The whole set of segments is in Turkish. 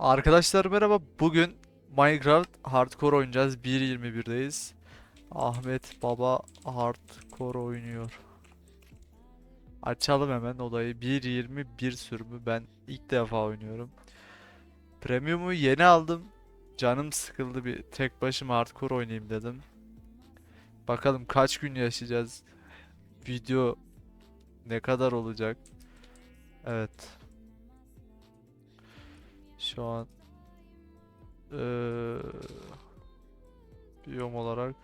Arkadaşlar merhaba. Bugün Minecraft Hardcore oynayacağız. 1.21'deyiz. Ahmet Baba Hardcore oynuyor. Açalım hemen olayı. 1.21 sürümü ben ilk defa oynuyorum. Premium'u yeni aldım. Canım sıkıldı bir tek başıma Hardcore oynayayım dedim. Bakalım kaç gün yaşayacağız. Video ne kadar olacak? Evet. Şu an eee biyom olarak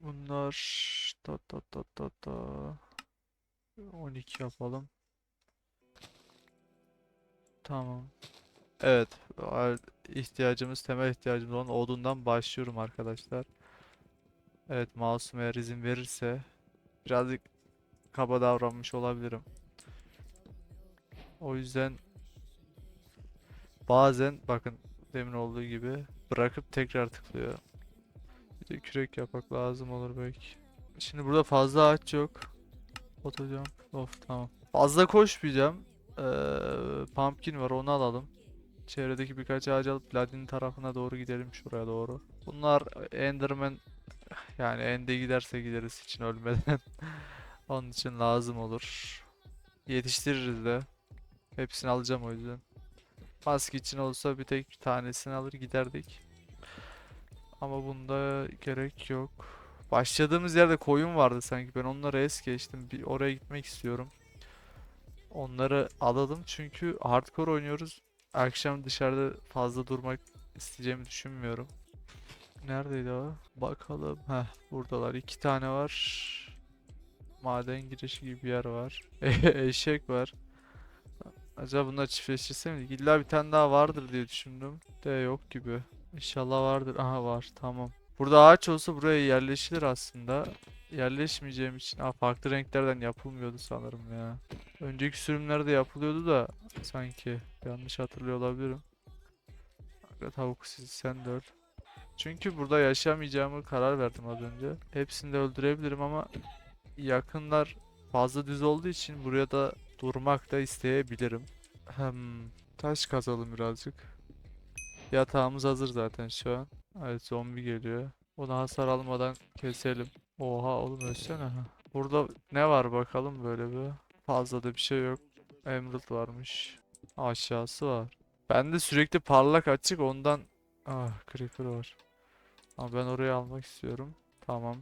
bunlar ta ta ta ta ta 12 yapalım. Tamam. Evet, ihtiyacımız temel ihtiyacımız olan odundan başlıyorum arkadaşlar. Evet, masum eğer izin verirse birazcık kaba davranmış olabilirim. O yüzden bazen bakın demin olduğu gibi bırakıp tekrar tıklıyor. Bir de kürek yapmak lazım olur belki. Şimdi burada fazla ağaç yok. Oturacağım. Of tamam. Fazla koşmayacağım. Ee, pumpkin var onu alalım. Çevredeki birkaç ağacı alıp Ladin tarafına doğru gidelim şuraya doğru. Bunlar Enderman yani End'e giderse gideriz için ölmeden. Onun için lazım olur. Yetiştiririz de. Hepsini alacağım o yüzden. Maske için olsa bir tek bir tanesini alır giderdik. Ama bunda gerek yok. Başladığımız yerde koyun vardı sanki. Ben onları es geçtim. Bir oraya gitmek istiyorum. Onları alalım çünkü hardcore oynuyoruz. Akşam dışarıda fazla durmak isteyeceğimi düşünmüyorum. Neredeydi o? Bakalım. Heh, buradalar. İki tane var. Maden girişi gibi bir yer var. Eşek var. Acaba bunlar çiftleştirse mi? İlla bir tane daha vardır diye düşündüm. De yok gibi. İnşallah vardır. Aha var. Tamam. Burada ağaç olsa buraya yerleşilir aslında. Yerleşmeyeceğim için. Aa, farklı renklerden yapılmıyordu sanırım ya. Önceki sürümlerde yapılıyordu da sanki. Yanlış hatırlıyor olabilirim. Tavuk siz sen de öl. Çünkü burada yaşamayacağımı karar verdim az önce. Hepsini de öldürebilirim ama yakınlar fazla düz olduğu için buraya da durmak da isteyebilirim. Hem taş kazalım birazcık. Yatağımız hazır zaten şu an. Evet zombi geliyor. Onu hasar almadan keselim. Oha oğlum ölsene. Burada ne var bakalım böyle bir. Fazla da bir şey yok. Emerald varmış. Aşağısı var. Bende sürekli parlak açık ondan... Ah creeper var. Ama ben orayı almak istiyorum. Tamam.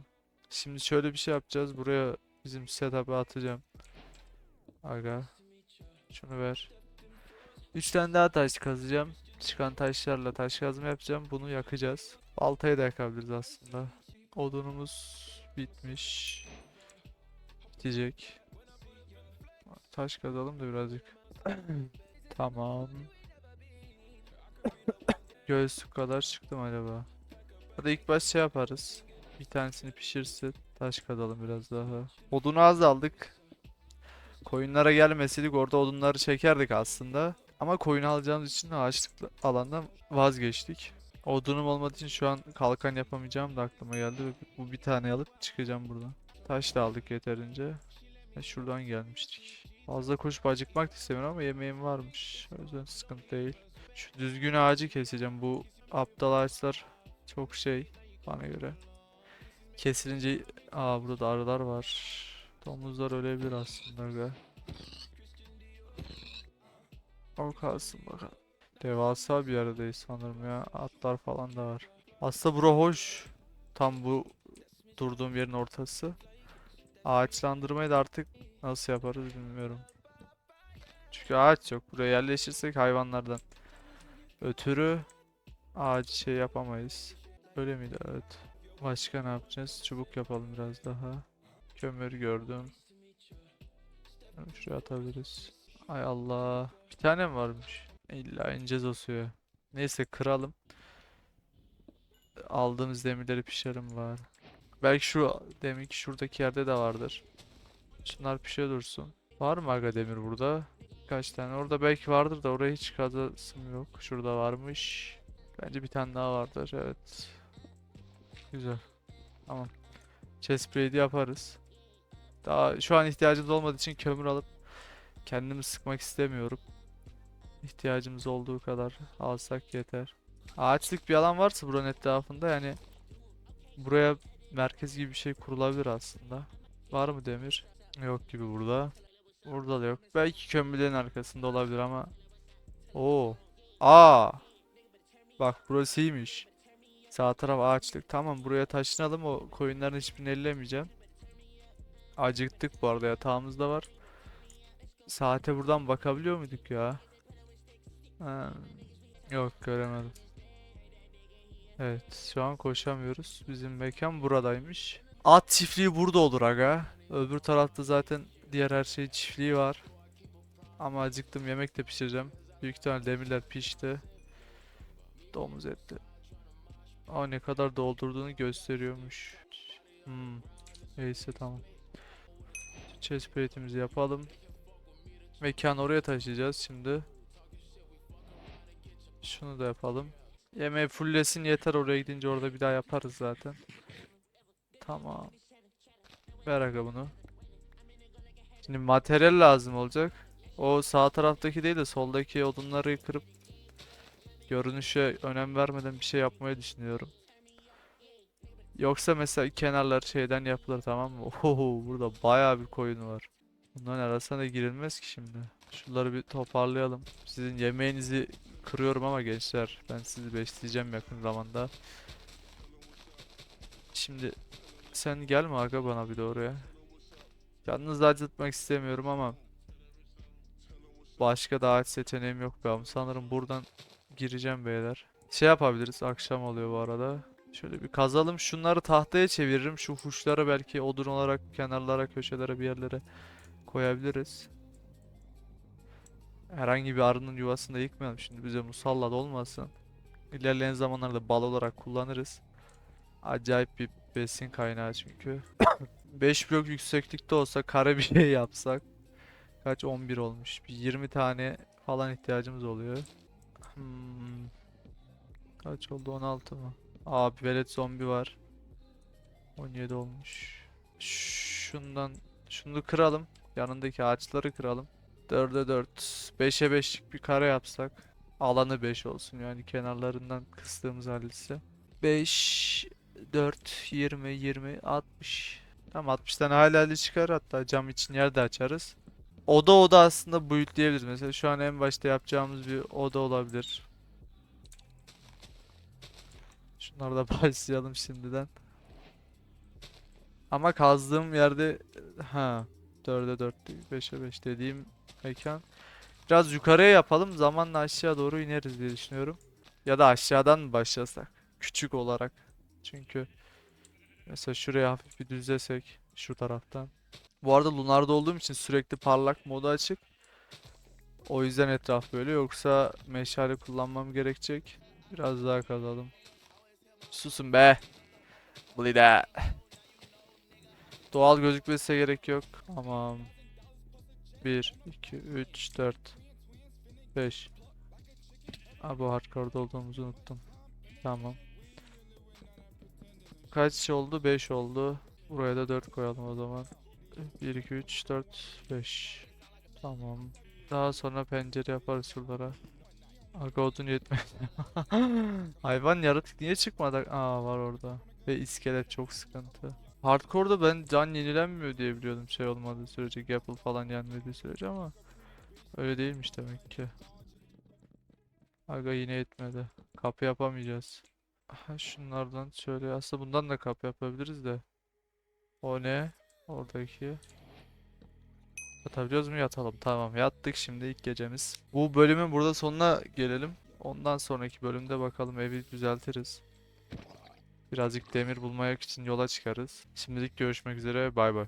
Şimdi şöyle bir şey yapacağız. Buraya bizim setup'ı atacağım. Aga. Şunu ver. 3 tane daha taş kazacağım. Çıkan taşlarla taş kazma yapacağım. Bunu yakacağız. Baltayı da yakabiliriz aslında. Odunumuz bitmiş. Bitecek. Taş kazalım da birazcık. Tamam. Göğüslük kadar çıktım acaba. Hadi ilk baş şey yaparız. Bir tanesini pişirsin. Taş kazalım biraz daha. Odunu az aldık. Koyunlara gelmeseydik orada odunları çekerdik aslında. Ama koyun alacağımız için ağaçlık alandan vazgeçtik. Odunum olmadığı için şu an kalkan yapamayacağım da aklıma geldi. Bu bir tane alıp çıkacağım buradan. Taş da aldık yeterince. E şuradan gelmiştik. Fazla koşup acıkmak da istemiyorum ama yemeğim varmış. O yüzden sıkıntı değil. Şu düzgün ağacı keseceğim. Bu aptal ağaçlar çok şey bana göre. Kesilince... Aa burada da arılar var. Domuzlar ölebilir aslında aga. O kalsın bakalım. Devasa bir yerdeyiz sanırım ya. Atlar falan da var. Aslında bura hoş. Tam bu durduğum yerin ortası. Ağaçlandırmayı da artık nasıl yaparız bilmiyorum. Çünkü ağaç yok. Buraya yerleşirsek hayvanlardan ötürü ağaç şey yapamayız. Öyle miydi? Evet. Başka ne yapacağız? Çubuk yapalım biraz daha. Kömür gördüm. Şuraya atabiliriz. Ay Allah. Bir tane mi varmış? İlla ineceğiz o suya. Neyse kıralım. Aldığımız demirleri pişirelim var. Belki şu deminki şuradaki yerde de vardır. Şunlar pişiyor dursun. Var mı aga demir burada? Kaç tane? Orada belki vardır da oraya hiç kazasım yok. Şurada varmış. Bence bir tane daha vardır. Evet. Güzel. Tamam. Chest yaparız. Daha şu an ihtiyacımız olmadığı için kömür alıp Kendimi sıkmak istemiyorum. İhtiyacımız olduğu kadar alsak yeter. Ağaçlık bir alan varsa buranın etrafında yani buraya merkez gibi bir şey kurulabilir aslında. Var mı demir? Yok gibi burada. Burada da yok. Belki kömürlerin arkasında olabilir ama. Oo. Aa. Bak burası iyiymiş. Sağ taraf ağaçlık. Tamam buraya taşınalım. O koyunların hiçbirini ellemeyeceğim. Acıktık bu arada yatağımız da var. Saate buradan bakabiliyor muyduk ya? Ha, Yok göremedim. Evet şu an koşamıyoruz. Bizim mekan buradaymış. At çiftliği burada olur aga. Öbür tarafta zaten diğer her şey çiftliği var. Ama acıktım yemek de pişireceğim. Büyük ihtimal demirler pişti. Domuz eti. Aa ne kadar doldurduğunu gösteriyormuş. Hmm. Neyse tamam. Chest plate'imizi yapalım. Mekan oraya taşıyacağız şimdi. Şunu da yapalım. Yemeği fulllesin yeter oraya gidince orada bir daha yaparız zaten. Tamam. Ver aga bunu. Şimdi materyal lazım olacak. O sağ taraftaki değil de soldaki odunları kırıp görünüşe önem vermeden bir şey yapmayı düşünüyorum. Yoksa mesela kenarlar şeyden yapılır tamam mı? Oho burada bayağı bir koyun var. Bunların arasına girilmez ki şimdi. Şunları bir toparlayalım. Sizin yemeğinizi kırıyorum ama gençler ben sizi besleyeceğim yakın zamanda. Şimdi sen gelme aga bana bir de oraya. Yalnız acıtmak istemiyorum ama başka da ağaç seçeneğim yok be. Sanırım buradan gireceğim beyler. Şey yapabiliriz. Akşam oluyor bu arada. Şöyle bir kazalım. Şunları tahtaya çeviririm. Şu huşlara belki odun olarak kenarlara, köşelere bir yerlere koyabiliriz. Herhangi bir arının yuvasını da yıkmayalım. Şimdi bize musallat olmasın. İlerleyen zamanlarda bal olarak kullanırız. Acayip bir besin kaynağı çünkü. 5 blok yükseklikte olsa kare bir şey yapsak. Kaç 11 olmuş. Bir 20 tane falan ihtiyacımız oluyor. Hmm. Kaç oldu 16 mı? Abi velet zombi var. 17 olmuş. Şundan şunu kıralım. Yanındaki ağaçları kıralım. 4'e 4. 5'e 5'lik bir kare yapsak. Alanı 5 olsun yani kenarlarından kıstığımız halise. 5 4 20 20 60. Tamam 60 tane halali çıkar hatta cam için yer de açarız. Oda oda aslında buildleyebiliriz. Mesela şu an en başta yapacağımız bir oda olabilir. Şunları da başlayalım şimdiden. Ama kazdığım yerde ha 4'e 4 değil 5'e 5 dediğim mekan. Biraz yukarıya yapalım zamanla aşağı doğru ineriz diye düşünüyorum. Ya da aşağıdan mı başlasak? Küçük olarak. Çünkü mesela şuraya hafif bir düzlesek şu taraftan. Bu arada Lunar'da olduğum için sürekli parlak modu açık. O yüzden etraf böyle yoksa meşale kullanmam gerekecek. Biraz daha kazalım. Susun be. Blida. Doğal gözükmesine gerek yok. Tamam. 1, 2, 3, 4, 5. Aa, bu hardcore'da olduğumuzu unuttum. Tamam. Kaç oldu? 5 oldu. Buraya da 4 koyalım o zaman. 1, 2, 3, 4, 5. Tamam. Daha sonra pencere yaparız şuralara. Aga odun yetmedi. Hayvan yaratık niye çıkmadı? Aa var orada. Ve iskelet çok sıkıntı. Hardcore'da ben can yenilenmiyor diye biliyordum şey olmadığı sürece Gapple falan yenmediği sürece ama öyle değilmiş demek ki. Aga yine yetmedi. Kapı yapamayacağız. Şunlardan şöyle aslında bundan da kapı yapabiliriz de. O ne? Oradaki. Yatabiliyoruz mu? Yatalım. Tamam yattık şimdi ilk gecemiz. Bu bölümün burada sonuna gelelim. Ondan sonraki bölümde bakalım evi düzeltiriz. Birazcık demir bulmak için yola çıkarız. Şimdilik görüşmek üzere. Bay bay.